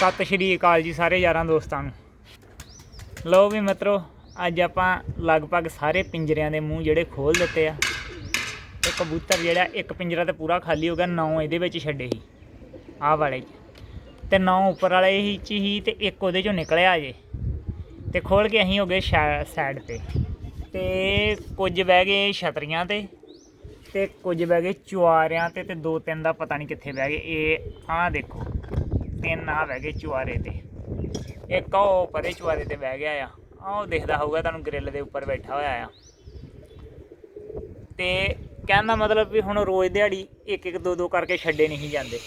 ਸਤਿ ਸ਼੍ਰੀ ਅਕਾਲ ਜੀ ਸਾਰੇ ਯਾਰਾਂ ਦੋਸਤਾਂ ਨੂੰ। ਲਓ ਵੀ ਮਿੱਤਰੋ, ਅੱਜ ਆਪਾਂ ਲਗਭਗ ਸਾਰੇ ਪਿੰਜਰਿਆਂ ਦੇ ਮੂੰਹ ਜਿਹੜੇ ਖੋਲ ਦਿੱਤੇ ਆ। ਤੇ ਕਬੂਤਰ ਜਿਹੜਾ ਇੱਕ ਪਿੰਜਰਾ ਤੇ ਪੂਰਾ ਖਾਲੀ ਹੋ ਗਿਆ, ਨੌ ਇਹਦੇ ਵਿੱਚ ਛੱਡੇ ਸੀ, ਆਹ ਵਾਲੇ 'ਚ ਤੇ ਨੌ ਉੱਪਰ ਵਾਲੇ ਹੀ ਚ ਹੀ ਤੇ ਇੱਕ ਉਹਦੇ ਚੋਂ ਨਿਕਲਿਆ ਜੇ। ਤੇ ਖੋਲ ਕੇ ਅਸੀਂ ਹੋ ਗਏ ਸਾਈਡ ਤੇ। ਤੇ ਕੁਝ ਬਹਿ ਗਏ ਛਤਰੀਆਂ ਤੇ ਤੇ ਕੁਝ ਬਹਿ ਗਏ ਚੁਆਰਿਆਂ ਤੇ ਤੇ ਦੋ ਤਿੰਨ ਦਾ ਪਤਾ ਨਹੀਂ ਕਿੱਥੇ ਬਹਿ ਗਏ। ਇਹ ਆਹ ਦੇਖੋ। ਤਿੰਨ ਆ ਬਹਿ ਗਏ ਚੁਆਰੇ ਤੇ। ਇੱਕ ਉਹ ਪਰੇ ਚੁਆਰੇ ਤੇ ਬਹਿ ਗਿਆ ਆ। ਉਹ ਦਿਖਦਾ ਹੋਊਗਾ ਤੁਹਾਨੂੰ ਗ੍ਰਿਲ ਦੇ ਉੱਪਰ ਬੈਠਾ ਹੋਇਆ ਆ। ਤੇ ਕਹਿੰਦਾ ਮਤਲਬ ਵੀ ਹੁਣ ਰੋਜ਼ ਦਿਹਾੜੀ ਇੱਕ ਇੱਕ ਦੋ ਦੋ ਕਰਕੇ ਛੱਡੇ ਨਹੀਂ ਜਾਂਦੇ।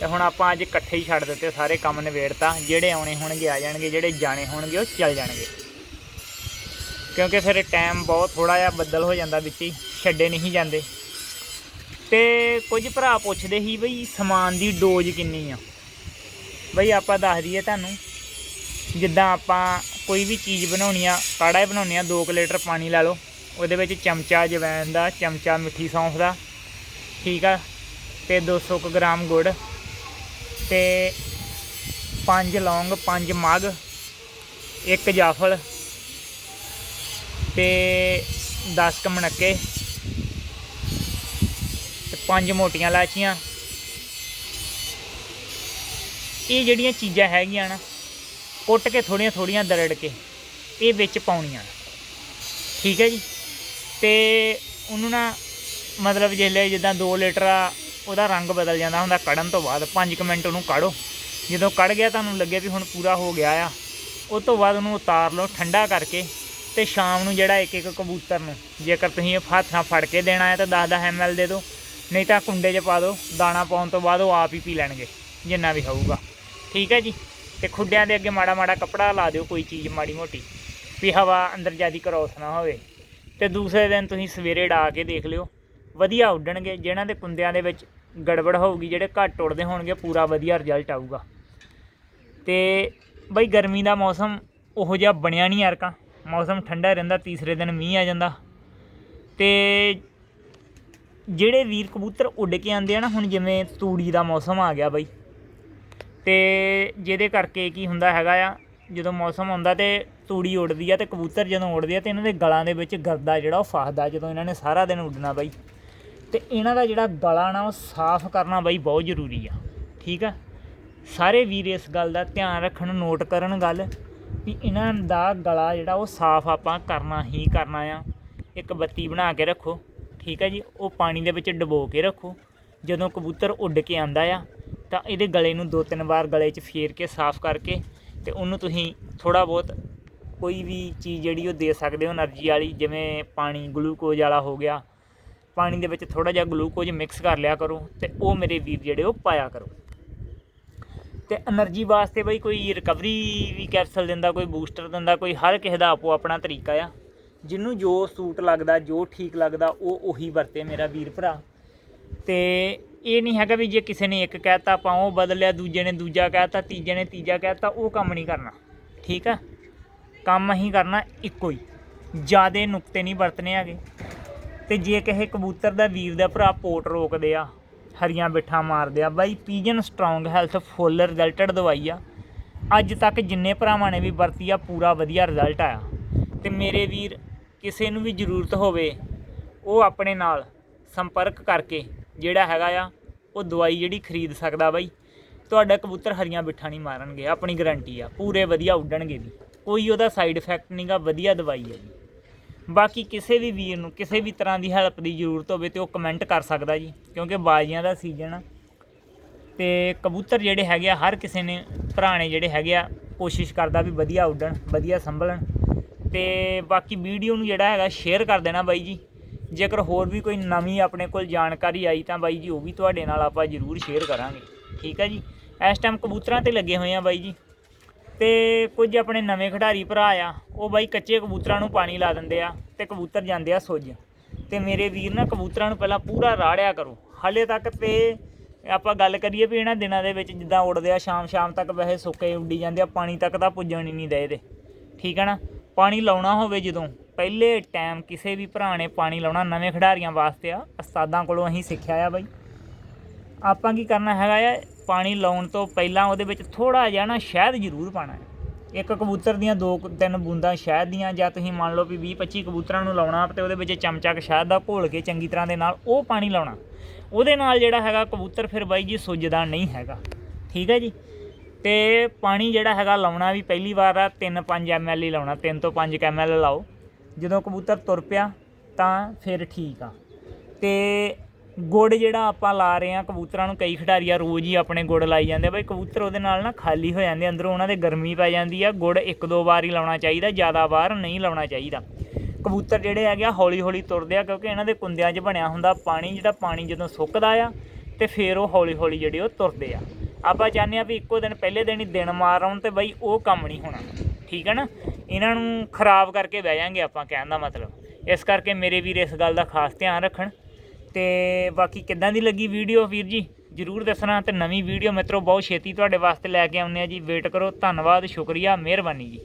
ਤੇ ਹੁਣ ਆਪਾਂ ਅੱਜ ਇਕੱਠੇ ਹੀ ਛੱਡ ਦਿੱਤੇ, ਸਾਰੇ ਕੰਮ ਨਿਬੇੜਤਾ। ਜਿਹੜੇ ਆਉਣੇ ਹੋਣਗੇ, ਆ ਜਾਣਗੇ, ਜਿਹੜੇ ਜਾਣੇ ਹੋਣਗੇ, ਉਹ ਚੱਲ ਜਾਣਗੇ। ਕਿਉਂਕਿ ਫਿਰ ਟਾਈਮ ਬਹੁਤ ਥੋੜਾ ਜਿਹਾ ਬੱਦਲ ਹੋ ਜਾਂਦਾ ਵਿੱਚ ਹੀ, ਛੱਡੇ ਨਹੀਂ ਜਾਂਦੇ। ਤੇ ਕੁਝ ਭਰਾ ਪੁੱਛਦੇ ਸੀ ਬਈ ਸਮਾਨ ਦੀ ਡੋਜ਼ ਕਿੰਨੀ ਆ? ਬਈ ਆਪਾਂ ਦੱਸ ਦਈਏ ਤੁਹਾਨੂੰ, ਜਿੱਦਾਂ ਆਪਾਂ ਕੋਈ ਵੀ ਚੀਜ਼ ਬਣਾਉਣੀ ਆ, ਕਾੜਾ ਹੀ ਬਣਾਉਣੀ ਆ 2 ਲੀਟਰ ਪਾਣੀ ਲੈ ਲਓ, ਉਹਦੇ ਵਿੱਚ ਚਮਚਾ ਜਵੈਨ ਦਾ, ਚਮਚਾ ਮਿੱਠੀ ਸੌਂਫ ਦਾ, ਠੀਕ ਆ, ਤੇ 200 ਕੁ ਗ੍ਰਾਮ ਗੁੜ, ਤੇ 5 ਲੌਂਗ 5 ਮੱਗ, ਇੱਕ ਜਾਫਲ, ਤੇ 10 ਕ ਮਣਕੇ, ਤੇ ਪੰਜ ਮੋਟੀਆਂ ਲਾਚੀਆਂ ਇਹ ਜਿਹੜੀਆਂ ਚੀਜ਼ਾਂ ਹੈਗੀਆਂ ਨਾ, ਕੁੱਟ ਕੇ ਥੋੜੀਆਂ ਥੋੜੀਆਂ ਦਰੜ ਕੇ ਇਹ ਵਿੱਚ ਪਾਉਣੀਆਂ। ਠੀਕ ਹੈ ਜੀ? ਤੇ ਉਹਨੂੰ ਨਾ ਮਤਲਬ ਜਿਹੜੇ ਜਿੱਦਾਂ 2 ਲੀਟਰ ਆ, ਉਹਦਾ ਰੰਗ ਬਦਲ ਜਾਂਦਾ ਹੁੰਦਾ, ਕੜਨ ਤੋਂ ਬਾਅਦ। 5 ਮਿੰਟ ਉਹਨੂੰ ਕਾੜੋ। ਜਦੋਂ ਕੜ ਗਿਆ ਤੁਹਾਨੂੰ ਲੱਗਿਆ ਵੀ ਹੁਣ ਪੂਰਾ ਹੋ ਗਿਆ ਆ। ਉਸ ਤੋਂ ਬਾਅਦ ਉਹਨੂੰ ਉਤਾਰ ਲਓ ਠੰਡਾ ਕਰਕੇ ਤੇ ਸ਼ਾਮ ਨੂੰ ਜਿਹੜਾ ਇੱਕ ਇੱਕ ਕਬੂਤਰ ਨੂੰ, ਜੇਕਰ ਤੁਸੀਂ ਇਹ ਹੱਥ ਫੜ ਕੇ ਦੇਣਾ ਹੈ ਤਾਂ 10-10 ml ਦੇ ਦਿਓ। ਨਹੀਂ ਤਾਂ ਕੁੰਡੇ 'ਚ ਪਾ ਦਿਓ, ਦਾਣਾ ਪਾਉਣ ਤੋਂ ਬਾਅਦ ਉਹ ਆਪ ਹੀ ਪੀ ਲੈਣਗੇ, ਜਿੰਨਾ ਵੀ ਹੋਊਗਾ। ਠੀਕ ਹੈ ਜੀ। ਤੇ ਖੁੱਡਿਆਂ ਦੇ ਅੱਗੇ ਮਾੜਾ ਮਾੜਾ ਕੱਪੜਾ ਲਾ ਦਿਓ, ਕੋਈ ਚੀਜ਼ ਮਾੜੀ ਮੋਟੀ, ਵੀ ਹਵਾ ਅੰਦਰ ਜਿਆਦੀ ਕਰੋਸ ਨਾ ਹੋਵੇ। ਤੇ ਦੂਸਰੇ ਦਿਨ ਤੁਸੀਂ ਸਵੇਰੇ ਡਾ ਕੇ ਦੇਖ ਲਿਓ, ਵਧੀਆ ਉੱਡਣਗੇ। ਜਿਹਨਾਂ ਦੇ ਕੁੰਦਿਆਂ ਦੇ ਵਿੱਚ ਗੜਬੜ ਹੋਊਗੀ, ਜਿਹੜੇ ਘੱਟ ਉੱਡਦੇ ਹੋਣਗੇ, ਪੂਰਾ ਵਧੀਆ ਰਿਜ਼ਲਟ ਆਊਗਾ। ਤੇ ਬਈ ਗਰਮੀ ਦਾ ਮੌਸਮ ਉਹੋ ਜਿਹਾ ਬਣਿਆ ਨਹੀਂ ਯਾਰਕਾ ਮੌਸਮ ਠੰਡਾ ਰਹਿੰਦਾ, ਤੀਸਰੇ ਦਿਨ ਮੀਂਹ ਆ ਜਾਂਦਾ। ਤੇ ਜਿਹੜੇ ਵੀਰ ਕਬੂਤਰ ਉੱਡ ਕੇ ਆਉਂਦੇ ਆ ਨਾ, ਹੁਣ ਜਿਵੇਂ ਤੂੜੀ ਦਾ ਮੌਸਮ ਆ ਗਿਆ ਬਈ ਤੇ ਜਿਹਦੇ ਕਰਕੇ ਕੀ ਹੁੰਦਾ ਹੈਗਾ ਆ, ਜਦੋਂ ਮੌਸਮ ਆਉਂਦਾ ਤੇ ਤੂੜੀ ਉੱਡਦੀ ਆ ਤੇ ਕਬੂਤਰ ਜਦੋਂ ਉੱਡਦੇ ਆ ਤੇ ਇਹਨਾਂ ਦੇ ਗਲਾਂ ਦੇ ਵਿੱਚ ਗਰਦਾ ਜਿਹੜਾ ਉਹ ਫਸਦਾ ਜਦੋਂ ਇਹਨਾਂ ਨੇ ਸਾਰਾ ਦਿਨ ਉੱਡਣਾ ਬਾਈ। ਤੇ ਇਹਨਾਂ ਦਾ ਜਿਹੜਾ ਗਲਾ ਨਾ ਉਹ ਸਾਫ਼ ਕਰਨਾ ਬਾਈ ਬਹੁਤ ਜ਼ਰੂਰੀ ਆ, ਠੀਕ ਆ? ਸਾਰੇ ਵੀਰ ਇਸ ਗੱਲ ਦਾ ਧਿਆਨ ਰੱਖਣ ਨੋਟ ਕਰਨ ਗੱਲ ਵੀ ਇਹਨਾਂ ਦਾ ਗਲਾ ਜਿਹੜਾ ਉਹ ਸਾਫ਼ ਆਪਾਂ ਕਰਨਾ ਹੀ ਕਰਨਾ ਆ। ਇੱਕ ਬੱਤੀ ਬਣਾ ਕੇ ਰੱਖੋ, ਠੀਕ ਹੈ ਜੀ? ਉਹ ਪਾਣੀ ਦੇ ਵਿੱਚ ਡੁਬੋ ਕੇ ਰੱਖੋ। ਜਦੋਂ ਕਬੂਤਰ ਉੱਡ ਕੇ ਆਂਦਾ ਆ ਤਾਂ ਇਹਦੇ ਗਲੇ ਨੂੰ ਦੋ ਤਿੰਨ ਵਾਰ ਗਲੇ 'ਚ ਫੇਰ ਕੇ ਸਾਫ਼ ਕਰਕੇ ਤੇ ਉਹਨੂੰ ਤੁਸੀਂ ਥੋੜਾ ਬਹੁਤ ਕੋਈ ਵੀ ਚੀਜ਼ ਜਿਹੜੀ ਉਹ ਦੇ ਸਕਦੇ ਹੋ એનર્ਜੀ ਵਾਲੀ, ਜਿਵੇਂ ਪਾਣੀ, ਗਲੂਕੋਜ਼ ਵਾਲਾ ਹੋ ਗਿਆ। ਪਾਣੀ ਦੇ ਵਿੱਚ ਥੋੜਾ ਜਿਹਾ ਗਲੂਕੋਜ਼ ਮਿਕਸ ਕਰ ਲਿਆ ਕਰੋ ਤੇ ਉਹ ਮੇਰੇ ਵੀਰ ਜਿਹੜੇ ਉਹ ਪਾਇਆ ਕਰੋ। ਤੇ એનર્ਜੀ ਵਾਸਤੇ ਬਈ ਕੋਈ ਰਿਕਵਰੀ ਵੀ ਕੈਪਸਲ ਦਿੰਦਾ, ਕੋਈ ਬੂਸਟਰ ਦਿੰਦਾ, ਕੋਈ ਹਰ ਕਿਸੇ ਦਾ ਆਪੋ ਆਪਣਾ ਤਰੀਕਾ ਆ। ਜਿਹਨੂੰ ਜੋ ਸੂਟ ਲੱਗਦਾ, ਜੋ ਠੀਕ ਲੱਗਦਾ, ਉਹ ਉਹੀ ਵਰਤੇ ਮੇਰਾ ਵੀਰ ਭਰਾ। ਤੇ ਇਹ ਨਹੀਂ ਹੈਗਾ ਵੀ ਜੇ ਕਿਸੇ ਨੇ ਇੱਕ ਕਹਿਤਾ ਆਪਾਂ ਉਹ ਬਦਲਿਆ, ਦੂਜੇ ਨੇ ਦੂਜਾ ਕਹਿਤਾ, ਤੀਜੇ ਨੇ ਤੀਜਾ ਕਹਿਤਾ, ਉਹ ਕੰਮ ਨਹੀਂ ਕਰਨਾ, ਠੀਕ ਆ? ਕੰਮ ਅਸੀਂ ਕਰਨਾ ਇੱਕੋ ਹੀ, ਜਿਆਦੇ ਨੁਕਤੇ ਨਹੀਂ ਵਰਤਨੇ ਹੈਗੇ। ਤੇ ਜੇ ਕਿਸੇ ਕਬੂਤਰ ਦਾ ਵੀਰ ਦਾ ਭਰਾ ਪੋਟ ਰੋਕਦੇ ਆ, ਹਰੀਆਂ ਬਿੱਠਾਂ ਮਾਰਦੇ ਆ, ਬਾਈ pigeon strong health full resulted ਦਵਾਈ ਆ। ਅੱਜ ਤੱਕ ਜਿੰਨੇ ਭਰਾਵਾਂ ਨੇ ਵੀ ਵਰਤੀ ਆ, ਪੂਰਾ ਵਧੀਆ ਰਿਜ਼ਲਟ ਆਇਆ। ਤੇ ਮੇਰੇ ਵੀਰ, ਕਿਸੇ ਨੂੰ ਵੀ ਜ਼ਰੂਰਤ ਹੋਵੇ, ਉਹ ਆਪਣੇ ਨਾਲ ਸੰਪਰਕ ਕਰਕੇ ਜਿਹੜਾ ਹੈਗਾ ਆ, ਉਹ ਦਵਾਈ ਜਿਹੜੀ ਖਰੀਦ ਸਕਦਾ ਬਾਈ। ਤੁਹਾਡਾ ਕਬੂਤਰ ਹਰੀਆਂ ਬਿੱਠਾਂ ਨਹੀਂ ਮਾਰਨਗੇ, ਆਪਣੀ ਗਾਰੰਟੀ ਆ, ਪੂਰੇ ਵਧੀਆ ਉੱਡਣਗੇ ਵੀ। ਕੋਈ ਉਹਦਾ ਸਾਈਡ ਇਫੈਕਟ ਨਹੀਂਗਾ ਵਧੀਆ ਦਵਾਈ ਹੈ ਜੀ। ਬਾਕੀ ਕਿਸੇ ਵੀ ਵੀਰ ਨੂੰ, ਕਿਸੇ ਵੀ ਤਰ੍ਹਾਂ ਦੀ ਹੈਲਪ ਦੀ ਜ਼ਰੂਰਤ ਹੋਵੇ ਤੇ ਉਹ ਕਮੈਂਟ ਕਰ ਸਕਦਾ ਜੀ, ਕਿਉਂਕਿ ਬਾਜ਼ੀਆਂ ਦਾ ਸੀਜ਼ਨ ਆ। ਤੇ ਕਬੂਤਰ ਜਿਹੜੇ ਹੈਗੇ ਆ, ਹਰ ਕਿਸੇ ਨੇ ਭਰਾਣੇ ਜਿਹੜੇ ਹੈਗੇ ਆ, ਕੋਸ਼ਿਸ਼ ਕਰਦਾ ਵੀ ਵਧੀਆ ਉੱਡਣ, ਵਧੀਆ ਸੰਭਲਣ। ਤੇ ਬਾਕੀ ਵੀਡੀਓ ਨੂੰ ਜਿਹੜਾ ਹੈਗਾ ਸ਼ੇਅਰ ਕਰ ਦੇਣਾ ਬਾਈ ਜੀ। ਜੇਕਰ ਹੋਰ ਵੀ ਕੋਈ ਨਵੀਂ ਆਪਣੇ ਕੋਲ ਜਾਣਕਾਰੀ ਆਈ ਤਾਂ ਬਾਈ ਜੀ ਉਹ ਵੀ ਤੁਹਾਡੇ ਨਾਲ ਆਪਾਂ ਜ਼ਰੂਰ ਸ਼ੇਅਰ ਕਰਾਂਗੇ। ਠੀਕ ਹੈ ਜੀ? ਇਸ ਟਾਈਮ ਕਬੂਤਰਾਂ ਤੇ ਲੱਗੇ ਹੋਏ ਆ ਬਾਈ ਜੀ। ਤੇ ਕੁਝ ਆਪਣੇ ਨਵੇਂ ਖਿਡਾਰੀ ਭਰਾ ਆ, ਉਹ ਬਾਈ ਕੱਚੇ ਕਬੂਤਰਾਂ ਨੂੰ ਪਾਣੀ ਲਾ ਦਿੰਦੇ ਆ ਤੇ ਕਬੂਤਰ ਜਾਂਦੇ ਆ ਸੁੱਜ। ਤੇ ਮੇਰੇ ਵੀਰ ਨਾ ਕਬੂਤਰਾਂ ਨੂੰ ਪਹਿਲਾਂ ਪੂਰਾ ਰਾੜਿਆ ਕਰੋ। ਹਾਲੇ ਤੱਕ ਤੇ ਆਪਾਂ ਗੱਲ ਕਰੀਏ ਵੀ ਇਹਨਾਂ ਦਿਨਾਂ ਦੇ ਵਿੱਚ ਜਿੱਦਾਂ ਉੱਡਦੇ ਆ ਸ਼ਾਮ ਸ਼ਾਮ ਤੱਕ ਵੈਸੇ ਸੁੱਕੇ ਉੱਡੀ ਜਾਂਦੇ ਆ, ਪਾਣੀ ਤੱਕ ਤਾਂ ਪੁੱਜਣ ਹੀ ਨਹੀਂ ਦੇ ਇਹਦੇ। ਠੀਕ ਹੈ ਨਾ? ਪਾਣੀ ਲਾਉਣਾ ਹੋਵੇ ਜਦੋਂ, ਪਹਿਲੇ ਟਾਈਮ ਕਿਸੇ ਵੀ ਭਰਾ ਨੇ ਪਾਣੀ ਲਾਉਣਾ ਨਵੇਂ ਖਿਡਾਰੀਆਂ ਵਾਸਤੇ ਆ, ਉਸਤਾਦਾਂ ਕੋਲੋਂ ਅਸੀਂ ਸਿੱਖਿਆ ਆ ਬਾਈ। ਆਪਾਂ ਕੀ ਕਰਨਾ ਹੈਗਾ ਆ, ਪਾਣੀ ਲਾਉਣ ਤੋਂ ਪਹਿਲਾਂ ਉਹਦੇ ਵਿੱਚ ਥੋੜਾ ਜਿਹਾ ਨਾ ਸ਼ਹਿਦ ਜ਼ਰੂਰ ਪਾਣਾ ਹੈ। ਇੱਕ ਕਬੂਤਰ ਦੀਆਂ ਦੋ ਕੁ- ਤਿੰਨ ਬੂੰਦਾਂ ਸ਼ਹਿਦ ਦੀਆਂ, ਜਾਂ ਤੁਸੀਂ ਮੰਨ ਲਓ ਵੀ 20 25 ਕਬੂਤਰਾਂ ਨੂੰ ਲਾਉਣਾ ਤੇ ਉਹਦੇ ਵਿੱਚ ਚਮਚਾ ਕੁ ਸ਼ਹਿਦ ਦਾ ਘੋਲ ਕੇ ਚੰਗੀ ਤਰ੍ਹਾਂ ਦੇ ਨਾਲ ਉਹ ਪਾਣੀ ਲਾਉਣਾ। ਉਹਦੇ ਨਾਲ ਜਿਹੜਾ ਹੈਗਾ ਕਬੂਤਰ ਫਿਰ ਬਾਈ ਜੀ ਸੁੱਜਦਾ ਨਹੀਂ ਹੈਗਾ। ਠੀਕ ਹੈ ਜੀ? ਤੇ ਪਾਣੀ ਜਿਹੜਾ ਹੈਗਾ ਲਾਉਣਾ ਵੀ ਪਹਿਲੀ ਵਾਰ ਆ 3-5 ml ਹੀ ਲਾਉਣਾ 3 ਤੋਂ 5 ml ਲਾਓ। ਜਦੋਂ ਕਬੂਤਰ ਤੁਰ ਪਿਆ, ਤਾਂ ਫਿਰ ਠੀਕ ਆ। ਤੇ ਗੁੜ ਜਿਹੜਾ ਆਪਾਂ ਲਾ ਰਹੇ ਆ, ਕਬੂਤਰਾਂ ਨੂੰ ਕਈ ਖਿਡਾਰੀਆ ਰੋਜ਼ ਹੀ ਆਪਣੇ ਗੁੜ ਲਾਈ ਜਾਂਦੇ ਆ। ਬਈ ਕਬੂਤਰ ਉਹਦੇ ਨਾਲ ਨਾ ਖਾਲੀ ਹੋ ਜਾਂਦੇ ਅੰਦਰੋਂ ਉਹਨਾਂ ਦੇ ਗਰਮੀ ਪੈ ਜਾਂਦੀ ਆ। ਗੁੜ ਇੱਕ ਦੋ ਵਾਰ ਹੀ ਲਾਉਣਾ ਚਾਹੀਦਾ, ਜ਼ਿਆਦਾ ਵਾਰ ਨਹੀਂ ਲਾਉਣਾ ਚਾਹੀਦਾ। ਕਬੂਤਰ ਜਿਹੜੇ ਹੈਗੇ ਆ ਹੌਲੀ ਹੌਲੀ ਤੁਰਦੇ ਆ, ਕਿਉਂਕਿ ਇਹਨਾਂ ਦੇ ਕੁੰਦਿਆਂ 'ਚ ਬਣਿਆ ਹੁੰਦਾ ਪਾਣੀ, ਜਿਹੜਾ ਪਾਣੀ ਜਦੋਂ ਸੁੱਕਦਾ ਆ, ਤੇ ਫਿਰ ਉਹ ਹੌਲੀ ਹੌਲੀ ਜਿਹੜੇ ਉਹ ਤੁਰਦੇ ਆ। ਆਪਾਂ ਚਾਹੁੰਦੇ ਆ ਵੀ ਇੱਕੋ ਦਿਨ ਪਹਿਲੇ ਦਿਨ ਹੀ ਦਿਨ ਮਾਰ ਆਉਣ ਤੇ ਬਈ ਉਹ ਕੰਮ ਨਹੀਂ ਹੋਣਾ। ਠੀਕ ਹੈ ਨਾ? ਇਹਨਾਂ ਨੂੰ ਖਰਾਬ ਕਰਕੇ ਬਹਿ ਜਾਾਂਗੇ ਆਪਾਂ ਕਹਿਣ ਦਾ ਮਤਲਬ। ਇਸ ਕਰਕੇ ਮੇਰੇ ਵੀਰ ਇਸ ਗੱਲ ਦਾ ਖਾਸ ਧਿਆਨ ਰੱਖਣ। ਤੇ ਬਾਕੀ ਕਿੱਦਾਂ ਦੀ ਲੱਗੀ ਵੀਡੀਓ ਵੀਰ ਜੀ? ਜਰੂਰ ਦੱਸਣਾ ਤੇ ਨਵੀਂ ਵੀਡੀਓ ਮਿੱਤਰੋ, ਬਹੁਤ ਛੇਤੀ ਤੁਹਾਡੇ ਵਾਸਤੇ ਲੈ ਕੇ ਆਉਂਦੇ ਆ ਜੀ। ਵੇਟ ਕਰੋ। ਧੰਨਵਾਦ, ਸ਼ੁਕਰੀਆ, ਮਿਹਰਬਾਨੀ ਜੀ।